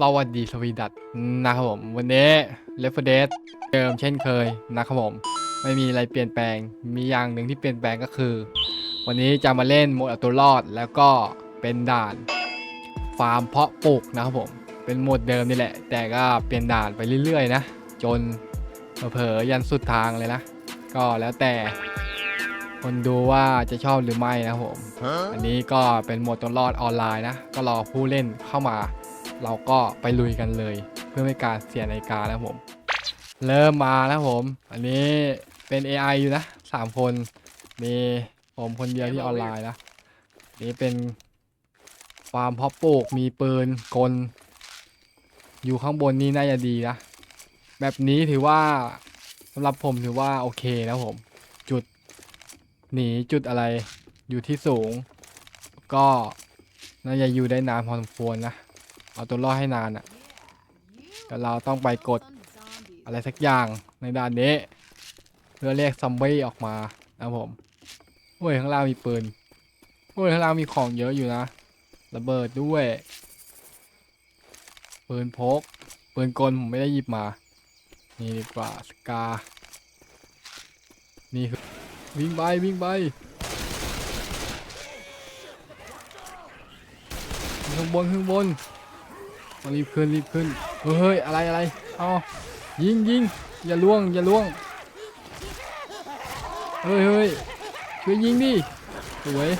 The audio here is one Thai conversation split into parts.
สวัสดีสวีดัตนะครับผม วันนี้เลฟเดสเดิมเช่นเคยนะครับผม ไม่มีอะไรเปลี่ยนแปลงมีอย่างหนึ่งที่เปลี่ยนแปลงก็คือ วันนี้จะมาเล่นโหมดเอาตัวรอดแล้วก็เป็นด่าน ฟาร์มเพาะปลูกนะครับผม เป็นโหมดเดิมนี่แหละ แต่ก็เปลี่ยนด่านไปเรื่อยๆนะ จนเผลอๆยันสุดทางเลยนะ ก็แล้วแต่คนดูว่าจะชอบหรือไม่นะครับผม อันนี้ก็เป็นโหมดตัวรอดออนไลน์นะ ก็รอผู้เล่นเข้ามา เราก็ไปลุยกันเลย เพื่อไม่การเสียนาฬิกานะครับผม เริ่มมานะครับผม อันนี้เป็น AI อยู่นะสามคน มีผมคนเดียวที่ออนไลน์นะนี่เป็นฟาร์มเพาะปลูกมีปืนกล อยู่ข้างบนนี่น่าจะดีนะ แบบนี้ถือว่าสำหรับผมถือว่าโอเคนะผม จุดหนีจุดอะไรอยู่ที่สูง ก็น่าจะอยู่ได้นานพอสมควรนะ เอาตัวรอดให้นานอะ่ะแต่เราต้องไปกดอะไรสักอย่างในด่านนี้ เพื่อเรียกซอมบี้ออกมานะผมโอ้ยข้างล่างมีปืนโอ้ยข้างล่างมีของเยอะอยู่นะระเบิดด้วย ปืนพก ปืนกลผมไม่ได้หยิบมา นี่ดีกว่าสกา นี่คือวิ่งไปวิ่งไปข้างบนข้างบน เอารีบขึ้นรีบขึ้นเฮ้ยอะไรอะไรเอายิงยิงอย่าล่วงอย่าล่วงเฮ้ยเฮ้ยช่วยยิงดิสวย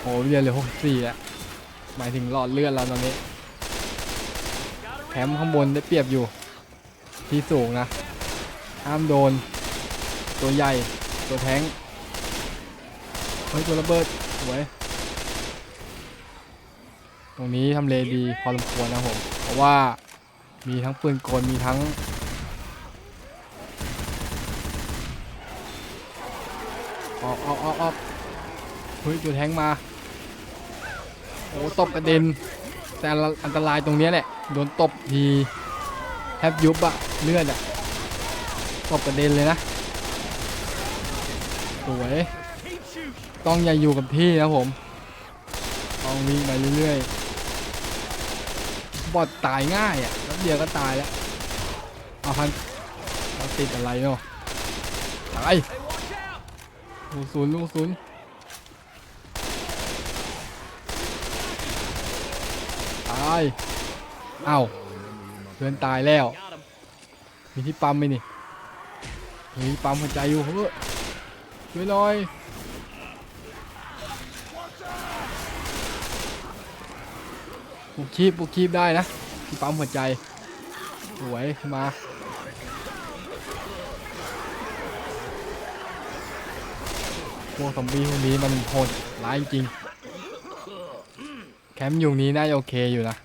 โอ้เรือเหลือหกสี่อะหมายถึงหลอดเลือดเราตอนนี้แคมข้างบนได้เปรียบอยู่ ที่สูงนะห้ามโดน ตัวใหญ่ตัวแทงเฮ้ยตัวระเบิดสวย ตรงนี้ทำเลดีพอสมควรนะผม เพราะว่ามีทั้งปืนกลมีทั้ง ออกออกออกออกเฮ้ยตัวแทงมา โอ้ตบกระเด็น แต่อันตรายตรงนี้แหละ โดนตบทีแทบยุบอะเลือดอะตบกระเด็นเลยนะสวย ต้องอย่าอยู่กับที่นะผม ต้องวิ่งไปเรื่อยๆ บอดตายง่ายอะแล้วเดียวก็ตายแล้วเอาพันเราติดอะไรเนาะตายลูกศูนย์ลูกศูนย์ตายเอ้าเพื่อนตายแล้ว มีที่ปั๊มไหมนี่มีปั๊มหัวใจอยู่เฮ้ยช่วยหน่อย ปลุกคีบปลุกคีบได้นะที่ปั๊มหัวใจสวยมาพวกซอมบี้พวกนี้มันโหดร้ายจริง แคมป์อยู่นี้น่าจะโอเคอยู่นะ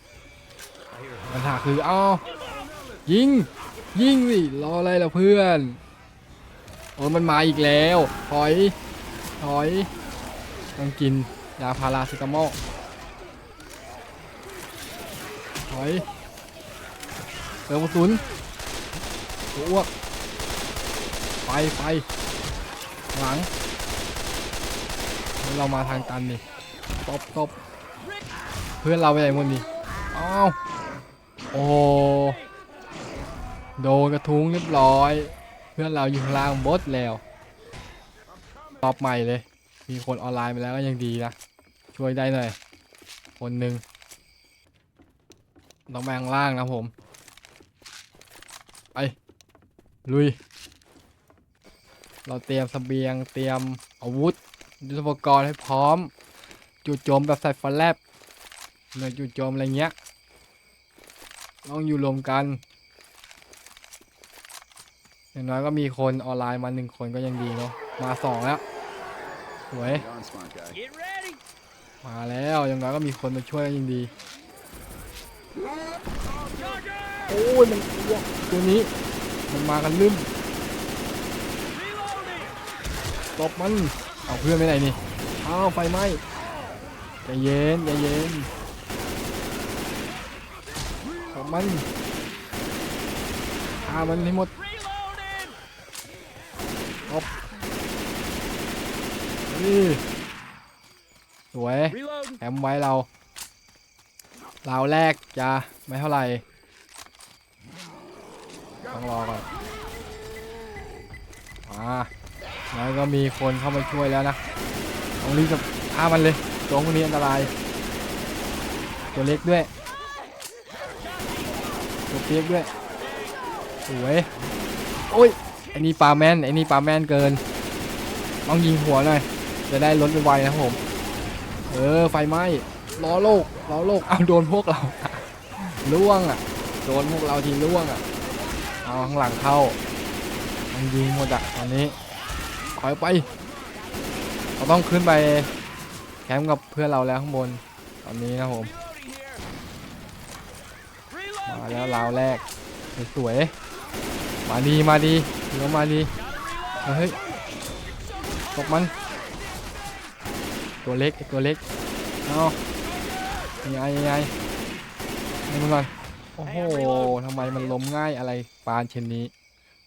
ปัญหาคือเอ้ายิง ยิงสิรออะไรล่ะเพื่อนโอ้มันมาอีกแล้ว ถอย ถอย ต้องกินยาพาราเซตามอล ถอยเติมกระสุนตัวอ้วกไปไปหลัง เรามาทางตันนี่ตบตบเพื่อนเราไปไหนหมดนี่อ้าวโอ้โหโดนกระทุ้งเรียบร้อย เพื่อนเราอยู่ข้างล่างบดแล้วตอบใหม่เลย มีคนออนไลน์ไปแล้วก็ยังดีนะ ช่วยได้หน่อย คนหนึ่ง ต้องแบ่งล่างนะผม ไป ลุย เราเตรียมเสบียงเตรียมอาวุธยุทธปกรณ์ให้พร้อม จู่โจมแบบใส่ฟันแลบหน่วยจู่โจมอะไรเงี้ยต้องอยู่รวมกัน อย่างน้อยก็มีคนออนไลน์มาหนึ่งคนก็ยังดีเนาะมาสองแล้วสวย On, smart guy. Get ready. มาแล้วอย่างน้อยก็มีคนมาช่วยก็ยังดี โอ้ยมันอ้วตัวนี้ มันมากันลืมตบมัน เอาเพื่อนไปไหนนี่อ้าวไฟไหม้ใจเย็นใจเย็นตบมันฆ่ามันให้หมดตบนี่สวยแถมไว้เรา ราวแรกจะไม่เท่าไหร่ต้องรอก่อนมาแล้วก็มีคนเข้ามาช่วยแล้วนะต้องรีบกับฆ่ามันเลยตัวพวกนี้อันตราย ตัวเล็กด้วย ตัวเปียกด้วยสวยโอ้ยไอ้นี่ปลาแมนไอ้นี่ปลาแมนเกิน ต้องยิงหัวหน่อย จะได้ลดไวๆนะครับผม เออ ไฟไหม้ ล้อโลกล้อโลกเอาโดนพวกเราล่วงอะ โดนพวกเราทีล่วงอะ เอาข้างหลังเข้า มันยิงหมดอะตอนนี้ถอยไป เราต้องขึ้นไปแคมป์กับเพื่อนเราแล้วข้างบน ตอนนี้นะครับผม มาแล้วราวแรก สวยๆมาดีมาดีเดี๋ยวมาดีเฮ้ยตกมัน ตัวเล็กไอ้ตัวเล็ก เอา ยังไงยังไงนี่มันก่อนโอ้โหทำไมมันล้มง่ายอะไรปานเช่นนี้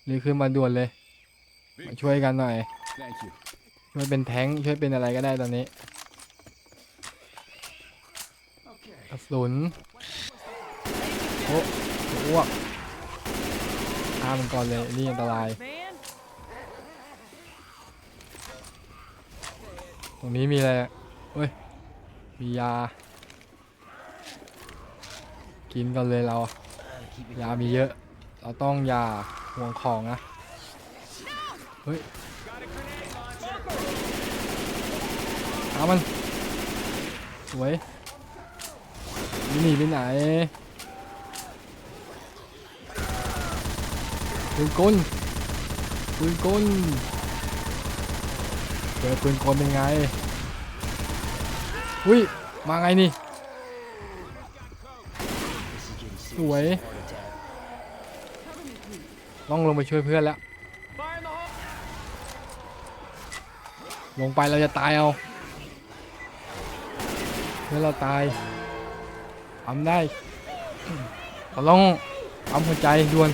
รีบขึ้นมาด่วนเลยมาช่วยกันหน่อยช่วยเป็นแท้งช่วยเป็นอะไรก็ได้ตอนนี้กระสุนโอ้อ้วกฆ่ามันก่อนเลยนี่อันตราย ตรงนี้มีอะไรอะเฮ้ยมียา กินก่อนเลยเรา ยามีเยอะ เราต้องยาห่วงของนะ เฮ้ยเอามัน สวยนี่หนีไปไหนปืนกลปืนกลเจอปืนกลเป็นไง อุ้ย มาไงนี่ สวย ต้องลงไปช่วยเพื่อนแล้ว ลงไปเราจะตายเอาเพื่อเราตายทำได้เราต้องปั๊มหัวใจด่วน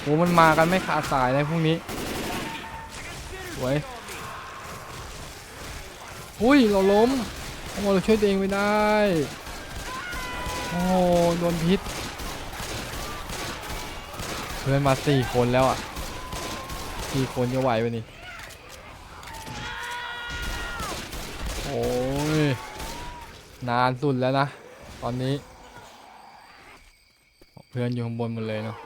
โอ้มันมากันไม่ขาดสายเลยพวกนี้สวยอุ้ยเราล้มโอ้เราช่วยตัวเองไม่ได้ โอ้โดนพิษ เพื่อนมาสี่คนแล้วอะสี่คนจะไหวปะนี่ โอ้ย นานสุดแล้วนะ ตอนนี้ เพื่อนอยู่ข้างบนหมดเลยเนาะ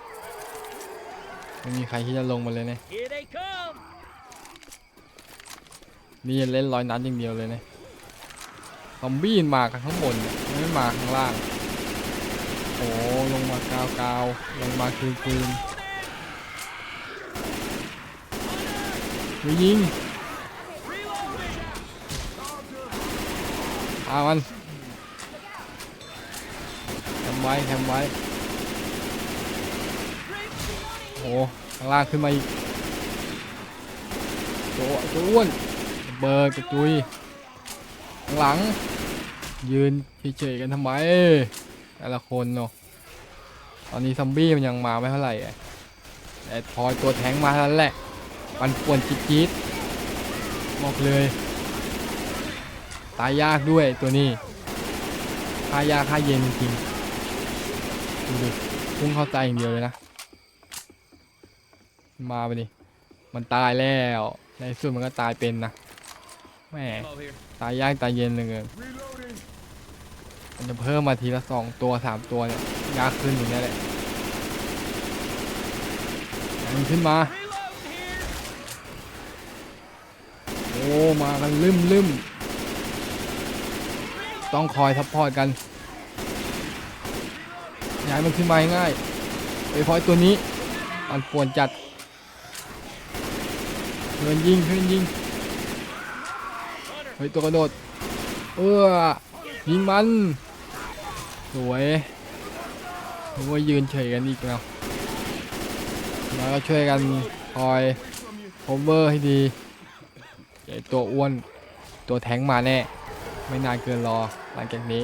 ไม่มีใครที่จะลงมาเลยเนี่ย นี่จะเล่นร้อยนัดอย่างเดียวเลยเนี่ยซอมบี้มากันข้างบนไม่มาข้างล่าง อ้ลงมากาวกาวๆลงมาคืนคืนไปยิงอามันแคมไว้แคมไว้โอ้ข้างล่างขึ้นมาอีกตัวตัวอ้วนระเบิดกระจุยข้างหลัง ยืนเฉยๆกันทำไม แต่ละคนเนาะตอนนี้ซอมบี้มันยังมาไม่เท่าไหร่อแต่พอตัวแทงมาเท่านั้นแหละ มันป่วนจี๊ดๆบอกเลยตายยากด้วยตัวนี้ฆ่ายากฆ่าเย็นจริงๆดูดิพุ่งเข้าใจอย่างเดียวเลยนะ มาไปดิมันตายแล้ว ในสุดมันก็ตายเป็นนะแหม Ammo here. ตายยากตายเย็นเลยเกิน มันจะเพิ่มมาทีละสองตัวสามตัวเนี่ยยากขึ้นอย่างนี้ยแหละมันขึ้นมา โอ้ มากันลืมลืมต้องคอยซัพพอร์ตกันย้ายมันขึ้นมาง่ายไปพอยตัวนี้มันป่วนจัดเพื่อนยิงเพื่อนยิงเฮ้ยตัวกระโดดเออ ยิงมัน สวยนึกว่ายืนเฉยกันอีกแล้วแล้วก็ช่วยกันคอยโคเวอร์ให้ดีไอตัวอ้วน ตัวแทงมาแน่ ไม่นานเกินรอหลังจากนี้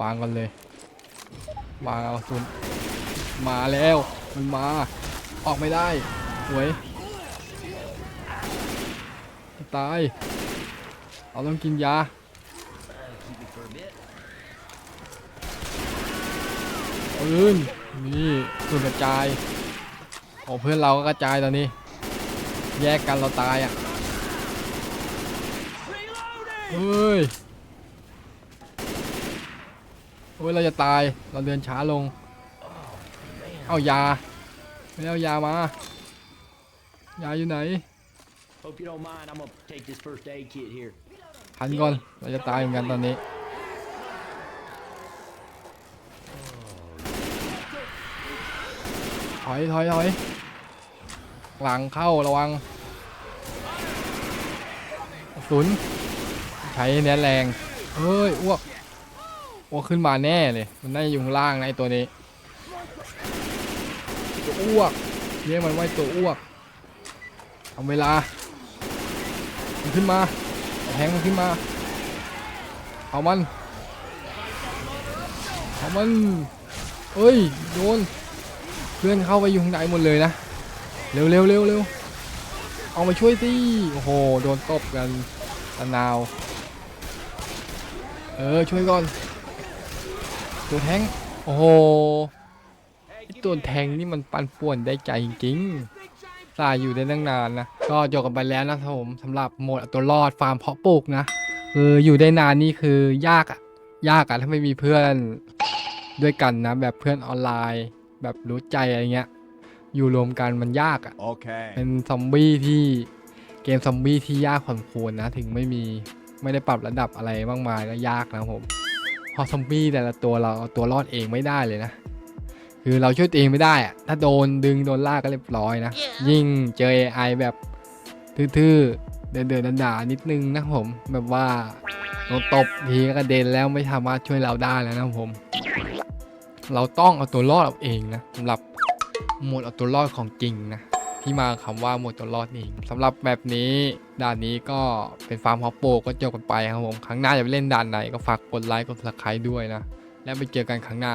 วางกันเลย วางเอาสุนมาแล้ว มันมา ออกไม่ได้ สวย ตาย เราต้องกินยา ปืน นี่ปืนกระจายโอ้เพื่อนเราก็กระจายตอนนี้ แยกกันเราตายอะ เฮ้ยเฮ้ย เราจะตาย เราเดินช้าลง เอายา ไม่เอายามา ยาอยู่ไหน Hope you don't mind. I'm gonna take this first aid kit here. พันก่อนเราจะตายเหมือนกันตอนนี้ถอยถอยถอยหลังเข้าระวังกระสุนใช้เนี้ยแรงเฮ้ยอ้วกอ้วกขึ้นมาแน่เลยมันน่าจะอยู่ข้างล่างในตัวนี้ตัวอ้วกเรียกมันว่าตัวอ้วกเอาเวลามันขึ้นมา แทงมันขึ้นมา เอามัน เอามัน เอ้ย โดน เพื่อนเข้าไปอยู่ข้างในหมดเลยนะ เร็วเร็วเร็วเร็วเอามาช่วยสิโอ้โห โดนตบกันตะนาว เออ ช่วยก่อน ตัวแทง โอ้โหตัวแทงนี่มันปันป่วนได้ใจจริงๆ สายอยู่ได้ตั้งนานนะ ก็จบกันไปแล้วนะครับผมสำหรับโหมดเอาตัวรอดฟาร์มเพาะปลูกนะคืออยู่ได้นานนี่คือยากอะยากอะถ้าไม่มีเพื่อนด้วยกันนะ แบบเพื่อนออนไลน์ แบบรู้ใจอะไรเงี้ย อยู่รวมกันมันยากอะ Okay. เป็นซอมบี้ที่เกมซอมบี้ที่ยากพอสมควรนะ ถึงไม่มีไม่ได้ปรับระดับอะไรมากมายก็ยากนะครับผมเพอซอมบี้แต่ละตัวเราเอาตัวรอดเองไม่ได้เลยนะ คือเราช่วยตัวเองไม่ได้อะถ้าโดนดึงโดนลากก็เรียบร้อยนะ ยิ่งเจอ AI แบบทื่อๆ เดินๆด่าๆนิดนึงนะครับผม แบบว่าโดนตบทีก็กระเด็นแล้วไม่สามารถช่วยเราได้แล้วนะครับผม เราต้องเอาตัวรอดเอาเองนะสำหรับโหมดเอาตัวรอดของจริงนะที่มาคำว่าโหมดตัวรอดนี่เองสำหรับแบบนี้ด่านนี้ก็เป็นฟาร์มฮอปโปก็จบกันไปครับผมครั้งหน้าจะไปเล่นด่านไหนก็ฝากกดไลค์กด subscribe ด้วยนะ แล้วไปเจอกันครั้งหน้า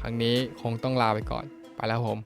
ครั้งนี้คงต้องลาไปก่อน ไปแล้วผม